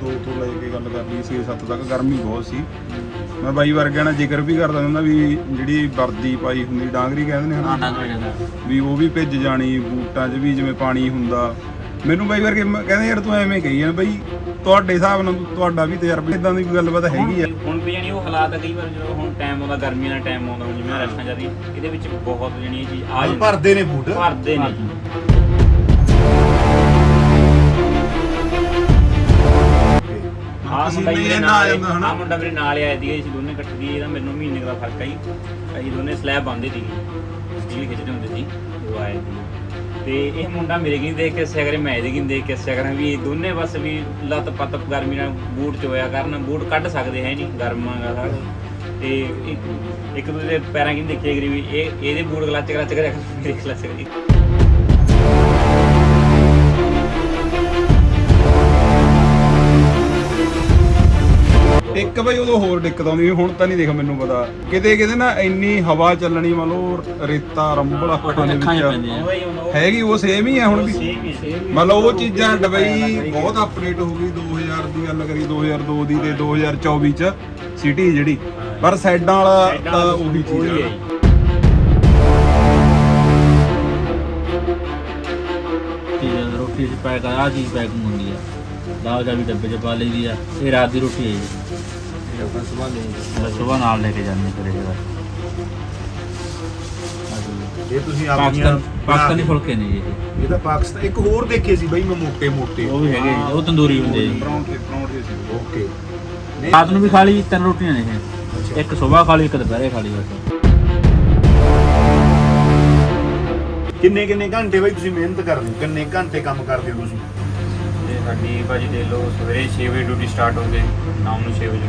2 ਤੋਂ ਲੈ ਕੇ ਗੱਲ ਕਰ ਲਈ 6-7 ਤੱਕ ਗਰਮੀ ਬਹੁਤ ਸੀ। ਮੈਂ ਬਾਈ ਵਰਗਿਆਂ ਨਾਲ ਜ਼ਿਕਰ ਵੀ ਕਰਦਾ ਹੁੰਦਾ ਵੀ ਜਿਹੜੀ ਵਰਦੀ ਪਾਈ ਹੁੰਦੀ ਡਾਂਗਰੀ ਕਹਿੰਦੇ ਨੇ ਹਨਾ? ਵੀ ਉਹ ਵੀ ਭਿੱਜ ਜਾਣੀ ਬੂਟਾਂ 'ਚ ਵੀ ਜਿਵੇਂ ਪਾਣੀ ਹੁੰਦਾ। ਮੈਨੂੰ ਬਾਈ ਵਰਗੇ ਮ- ਕਹਿੰਦੇ ਯਾਰ ਤੂੰ ਐਵੇਂ ਕਹੀ ਜਾਂਦਾ ਬਈ ਤੁਹਾਡੇ ਹਿਸਾਬ ਨਾਲ ਤੁਹਾਡਾ ਵੀ ਤਜਰਬਾ ਇਦਾਂ ਦੀ ਕੋਈ ਗੱਲਬਾਤ ਹੈਗੀ ਆ? ਹੁਣ ਵੀ ਜਾਨੀ ਉਹ ਹਾਲਾਤ ਆ ਕਈ ਵਾਰ ਜਦੋਂ ਹੁਣ ਟਾਈਮ ਆਉਂਦਾ ਗਰਮੀਆਂ ਦਾ ਟਾਈਮ ਆਉਂਦਾ ਹੁਣ ਜਿਵੇਂ ਰਸਤਾਂ ਜਾਂਦੀ ਇਹਦੇ ਵਿੱਚ ਬਹੁਤ ਜਾਨੀ ਇਹ ਚੀਜ਼ ਆ ਜਾਂਦੀ। ਭਰਦੇ ਨੇ ਬੂਟ। ਭਰਦੇ ਨੇ। ਜੀ ਆਹ ਮੁੰਡਾ ਪਸੀਨੇ ਮੇਰੇ ਇੰਨਾ ਆ ਨਾਲ ਜਾਂਦਾ ਹਨਾ। ਆ ਮੁੰਡਾ ਮੇਰੇ ਨਾਲ ਆਇਆ ਸੀਗਾ ਅਸੀਂ ਦੋਨੇ ਇਕੱਠੇ ਦੀ ਇਹਦਾ ਮੈਨੂੰ ਮਹੀਨੇ ਦਾ ਫ਼ਰਕ ਆਈ ਅਸੀਂ ਦੋਨੇ ਸਲੈਬ ਸਟੀਲ ਖਿੱਚਦੇ ਹੁੰਦੇ ਸੀ ਉਹ ਆਏ ਸੀ। ਤੇ ਇਹ ਮੁੰਡਾ ਮੇਰੇ ਕੀ ਦੇਖ ਕੇ ਕਰੇ ਮੈਂ ਇਹਦੇ ਕੀ ਦੇਖ ਕੇ ਹੱਸਿਆ ਕਰਾਂ ਵੀ ਇਹ ਦੋਨੇ ਬਸ ਵੀ ਲੱਤ ਪੱਤ ਗਰਮੀ ਨਾਲ ਬੂਟ ਚੋਇਆ ਕਰਨ ਬੂਟ ਕੱਢ ਸਕਦੇ ਹੈ ਨਹੀਂ ਗਰਮਾਂਗਾ ਸਾਰਾ। ਤੇ ਇੱਕ ਇੱਕ ਦੂਜੇ ਦੇ ਪੈਰਾਂ ਕੀ ਦੇਖਿਆ ਕਰੀ ਵੀ ਇਹ ਇਹਦੇ ਬੂਟ ਕਲੱਚ ਕਲੱਚ ਕਰਿਆ ਕਰ, ਮੇਰੇ ਕਲੱਚ ਕਰੀ। ਇੱਕ ਬਈ ਉਦੋਂ ਹੋਰ ਦਿੱਕਤ ਆਉਂਦੀ ਸੀ, ਹੁਣ ਤਾਂ ਨਹੀਂ ਦੇਖ ਮੈਨੂੰ ਪਤਾ। ਕਿਤੇ ਕਿਤੇ ਨਾ ਇੰਨੀ ਹਵਾ ਚੱਲਣੀ ਮੰਨ ਲਓ ਰੇਤਾ ਰੰਬਲ ਅੱਖਾਂ ਦੇ ਅੱਖਾਂ 'ਚ ਵਿੱਚ ਪੈਂਦੇ ਆ। ਹੀ ਹੈਗੀ ਉਹ ਸੇਮ ਹੀ ਆ ਹੁਣ ਵੀ। ਹੀ ਮੰਨ ਲਓ ਉਹ ਚੀਜ਼ਾਂ ਡਬਈ ਬਹੁਤ ਅਪਡੇਟ ਹੋ ਗਈ 2000 ਦੀ ਗੱਲ ਕਰੀ 2002 ਦੀ ਤੇ 2024 ਚ ਸਿਟੀ ਜਿਹੜੀ। ਪਰ ਸਾਈਡਾਂ ਵਾਲਾ ਤਾਂ ਉਹੀ ਚੀਜ਼ ਹੈ। ਚੀਜ਼ ਆ, ਰੋਟੀ ਚ ਪੈਕ ਆ ਚੀਜ਼ ਪੈਕ ਹੁੰਦੀ ਆ। ਦਾਲ ਦਾ ਵੀ ਡੱਬੇ ਚ ਪਾ ਲਈਦੀ ਆ ਇਹ ਰਾਤ ਦੀ ਰੋਟੀ ਹੈ ਜੀ। अपन सुबह ले सुबह नाल लेके ਇਹ ਤੁਸੀਂ ਆਪਣੀਆਂ ਪਾਕਿਸਤਾਨੀ ਫੁਲਕੇ ਨੇ ਜੀ ਇਹ। ਪਾਕਿਸਤਾਨ ਇੱਕ ਹੋਰ ਦੇਖੇ ਸੀ ਬਈ ਮੋਟੇ ਮੋਟੇ। ਉਹ ਹੈਗੇ ਉਹ ਤੰਦੂਰੀ ਹੁੰਦੇ ਜੀ। ਪਰੌਂਠੇ ਪਰੌਂਠੇ ਸੀ। ਵੀ ਖਾ ਤਿੰਨ ਰੋਟੀਆਂ ਨੇ ਇੱਕ ਸਵੇਰ ਖਾ ਇੱਕ ਦੁਪਹਿਰੇ ਖਾ ਬਸ। ਕਿੰਨੇ ਕਿੰਨੇ ਘੰਟੇ ਬਈ ਤੁਸੀਂ ਮਿਹਨਤ ਕਰਦੇ ਹੋ? ਕਿੰਨੇ ਘੰਟੇ ਕੰਮ ਕਰਦੇ ਹੋ ਤੁਸੀਂ? ਤੇ ਸਾਡੀ ਭਾਜੀ ਦੇ ਲੋ ਸਵੇਰੇ 6 ਵਜੇ ਡਿਊਟੀ ਸਟਾਰਟ ਹੋ ਹੈ, ਨਾਮ ਨੂੰ 6 ਵਜੇ।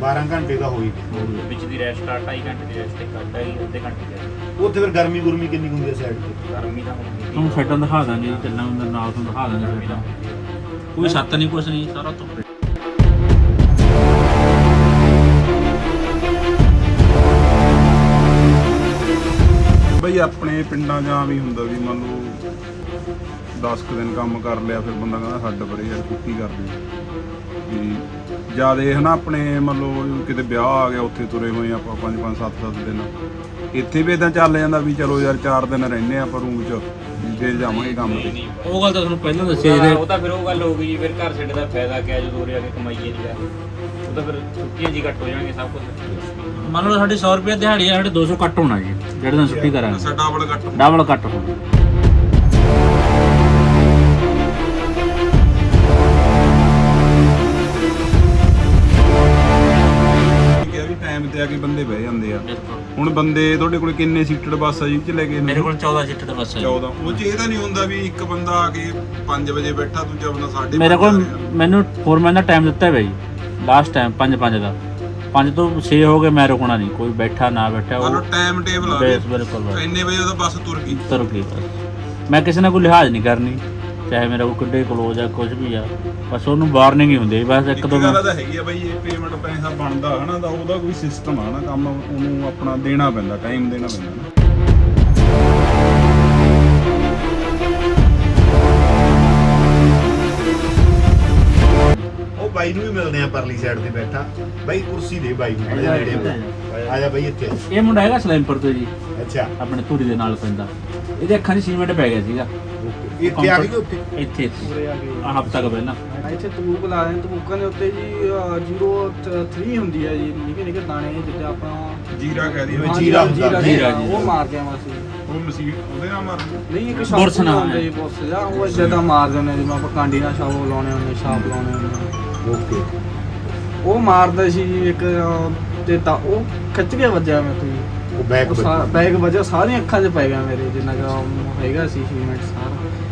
12 ਘੰਟੇ ਦਾ ਹੋਈ। ਵਿੱਚ ਦੀ ਰੈਸਟ ਸਟਾਰਟ 2 ਘੰਟੇ ਦੀ ਰੈਸਟ ਇੱਕ ਅੱਧਾ ਹੀ ਅੱਧੇ ਘੰਟੇ ਦੀ rest। ਉੱਥੇ ਫਿਰ ਗਰਮੀ ਗੁਰਮੀ ਕਿੰਨੀ ਹੁੰਦੀ ਹੈ ਸਾਈਡ ਤੇ? ਗਰਮੀ ਤਾਂ ਹੁੰਦੀ ਤੁਹਾਨੂੰ ਸੈਟਾਂ ਦਿਖਾ ਦਾਂਗੇ ਜੀ, ਚੱਲਣਾ ਹੁੰਦਾ ਨਾਲ ਤੁਹਾਨੂੰ ਦਿਖਾ ਦਾਂਗੇ ਗਰਮੀ ਤਾਂ। ਕੋਈ ਛੱਤ ਨਹੀਂ ਕੁਛ ਨਹੀਂ ਸਾਰਾ ਧੁੱਪੇ ਬਈ ਆਪਣੇ ਪਿੰਡਾਂ ਜਾਂ ਵੀ ਹੁੰਦਾ ਵੀ ਮੰਨ ਲਓ 10 ਕੁ ਦਿਨ ਕੰਮ ਕਰ ਲਿਆ ਫਿਰ ਬੰਦਾ ਕਹਿੰਦਾ ਛੱਡ ਪਰੇ ਯਾਰ ਕੁੱਕੀ ਕਰਦੇ ਵੀ ਜਿਆਦੇ ਹਨਾ ਆਪਣੇ ਮੰਨ ਲਓ ਕਿਤੇ ਵਿਆਹ ਆ ਗਿਆ ਉੱਥੇ ਤੁਰੇ ਹੋਏ ਆਪਾਂ 5 5 7 7 ਦਿਨ। ਇੱਥੇ ਵੀ ਇਦਾਂ ਚੱਲ ਜਾਂਦਾ ਵੀ ਚਲੋ ਯਾਰ 4 ਦਿਨ ਰਹਿੰਦੇ ਆਪਾਂ ਰੂਮ 'ਚ ਫੇਰ ਜਾਵਾਂਗੇ ਕੰਮ ਤੇ। ਉਹ ਗੱਲ ਤਾਂ ਤੁਹਾਨੂੰ ਪਹਿਲਾਂ ਦੱਸੀ ਉਹ ਜੀ ਤਾਂ ਫਿਰ ਉਹ ਗੱਲ ਹੋ ਗਈ ਜੀ ਫਿਰ ਘਰ ਛੱਡ ਦਾ ਫਾਇਦਾ ਕਿਆ ਜਦੋਂ ਉਰੇ ਆ ਕੇ ਕਮਾਈਏ ਨਹੀਂ ਉਹ ਤਾਂ ਫਿਰ ਛੁੱਟੀਆਂ ਜੀ ਘੱਟ ਹੋ ਜਾਣਗੇ ਸਭ ਕੁਝ ਮੰਨ ਲਓ ਸਾਡੀ 100 ਰੁਪਏ ਦਿਹਾੜੀ ਆ ਸਾਡੇ 200 ਕੱਟ ਹੋਣਾ ਜੀ ਜਿਹੜੇ ਦਿਨ ਛੁੱਟੀ ਕਰਾਂਗੇ। ਸਾਡਾ ਡਬਲ ਕੱਟ ਡਬਲ ਕੱਟ ਹੋਣਾ। ਬੰਦੇ ਤੁਹਾਡੇ ਕੋਲ ਕਿੰਨੇ ਸੀਟਡ ਬੱਸ ਆ ਜੀ? ਚ ਲੈ ਕੇ ਮੇਰੇ ਕੋਲ 14 ਸੀਟਰ ਦਾ ਬੱਸ ਹੈ 14 ਉਹ ਚ ਇਹ ਤਾਂ ਨਹੀਂ ਹੁੰਦਾ ਵੀ ਇੱਕ ਬੰਦਾ ਆ ਕੇ 5 ਵਜੇ ਬੈਠਾ ਦੂਜਾ ਬੰਦਾ 5:30 ਮੇਰੇ ਕੋਲ ਮੈਨੂੰ ਫੋਰਮੈਨ ਦਾ ਟਾਈਮ ਦਿੱਤਾ ਹੈ ਬਈ ਲਾਸਟ ਟਾਈਮ 5 5 ਦਾ। 5 ਤੋਂ 6 ਹੋ ਗਏ ਮੈਂ ਰੁਕਣਾ ਨਹੀਂ। ਕੋਈ ਬੈਠਾ ਨਾ ਬੈਠਾ ਉਹ ਟਾਈਮ ਟੇਬਲ ਆ ਬੇਸ ਬਿਲਕੁਲ। ਇੰਨੇ ਵਜੇ ਉਹਦਾ ਬੱਸ ਤੁਰ ਗਈ। ਤੁਰ ਗਈ ਮੈਂ ਕਿਸੇ ਨਾਲ ਕੋਈ ਲਿਹਾਜ਼ ਨਹੀਂ ਕਰਨੀ। ਚਾਹੇ ਮੇਰਾ ਕੋਈ ਕਿੱਡੇ ਕਲੋਜ਼ ਆ ਕੁਝ ਵੀ ਆ ਬਸ ਉਹਨੂੰ ਵਾਰਨਿੰਗ ਹੀ ਹੁੰਦੀ ਹੈ ਬਸ ਇੱਕ ਦੋ ਗੱਲ ਤਾਂ ਹੈਗੀ ਆ ਬਈ ਇਹ ਪੇਮੈਂਟ ਪੈਸਾ ਬਣਦਾ ਹਨਾ ਤਾਂ ਉਹਦਾ ਕੋਈ ਸਿਸਟਮ ਆ ਨਾ ਕੰਮ ਉਹਨੂੰ ਆਪਣਾ ਦੇਣਾ ਪੈਂਦਾ ਟਾਈਮ ਦੇਣਾ ਪੈਂਦਾ ਨਾ ਉਹ ਬਾਈ ਨੂੰ ਵੀ ਮਿਲਦੇ ਆ ਪਰਲੀ ਸਾਈਡ ਤੇ ਬੈਠਾ। ਬਾਈ ਕੁਰਸੀ ਦੇ ਬਾਈ ਨੂੰ ਆ ਜਾ, ਨੇੜੇ ਆ ਜਾ। ਬਾਈ ਇੱਥੇ। ਇਹ ਮੁੰਡਾ ਹੈਗਾ ਸਲੈਂਪਰ ਤੋਂ ਜੀ। ਅੱਛਾ। ਆਪਣੇ ਧੂਰੀ ਦੇ ਨਾਲ ਪੈਂਦਾ। ਇਹਦੇ ਅੱਖਾਂ 'ਚ ਸੀਮੈਂਟ ਪੈ ਗਿਆ ਸੀਗਾ। ਇੱਥੇ ਆ ਗਏ ਕਿ ਉੱਥੇ? ਇੱਥੇ ਆ ਹਫਤਾ ਕੁ ਪਹਿਲਾਂ। ਇੱਥੇ ਤਬੂਕ ਲਾ ਰਹੇ ਤਬੂਕਾਂ ਦੇ ਉੱਤੇ ਜੀ 03 ਹੁੰਦੀ ਹੈ ਜੀ। ਨਿੱਕੇ ਨਿੱਕੇ ਦਾਣੇ ਜਿੱਦਾਂ ਆਪਾਂ ਜੀਰਾ ਕਹਿ ਦਈਏ। ਜੀਰਾ ਜੀਰਾ ਹੁੰਦਾ, ਜੀਰਾ, ਉਹ। ਮਾਰਦੇ ਆ ਅਸੀਂ ਉਹ ਮਸੀਹ ਉਹਦੇ ਨਾਲ ਮਾਰ ਨਹੀਂ ਇੱਕ ਬੁਰਸ ਸ਼ਾਪ ਨਾਲ ਹੁੰਦਾ ਜੀ ਬੁਰਸ ਜਾਂ ਉਹ ਜਿੱਦਾਂ ਮਾਰਦੇ ਹੁੰਦੇ ਜਿਵੇਂ ਆਪਾਂ ਕਾਂਡੀ ਨਾਲ ਸ਼ਾਪ ਲਾਉਣੇ ਹੁੰਦੇ ਸ਼ਾਪ ਲਾਉਣੇ ਹੁੰਦੇ ਓਕੇ ਉਹ ਮਾਰਦਾ ਸੀ ਜੀ ਇੱਕ ਅਹ, ਤੇ ਤਾਂ ਉਹ ਖਿੱਚ ਕੇ ਵੱਜਿਆ ਮੈਂ ਤੋਂ ਉਹ ਬੈਕ ਉਹ ਸਾਰਾ ਬੈਗ ਵੱਜਿਆ। ਸਾਰੀਆਂ ਅੱਖਾਂ 'ਚ ਪੈ ਗਿਆ ਮੇਰੇ ਜਿੰਨਾ ਕਿ ਹੈਗਾ ਸੀ ਸੀਮੈਂਟ ਸਾਰਾ।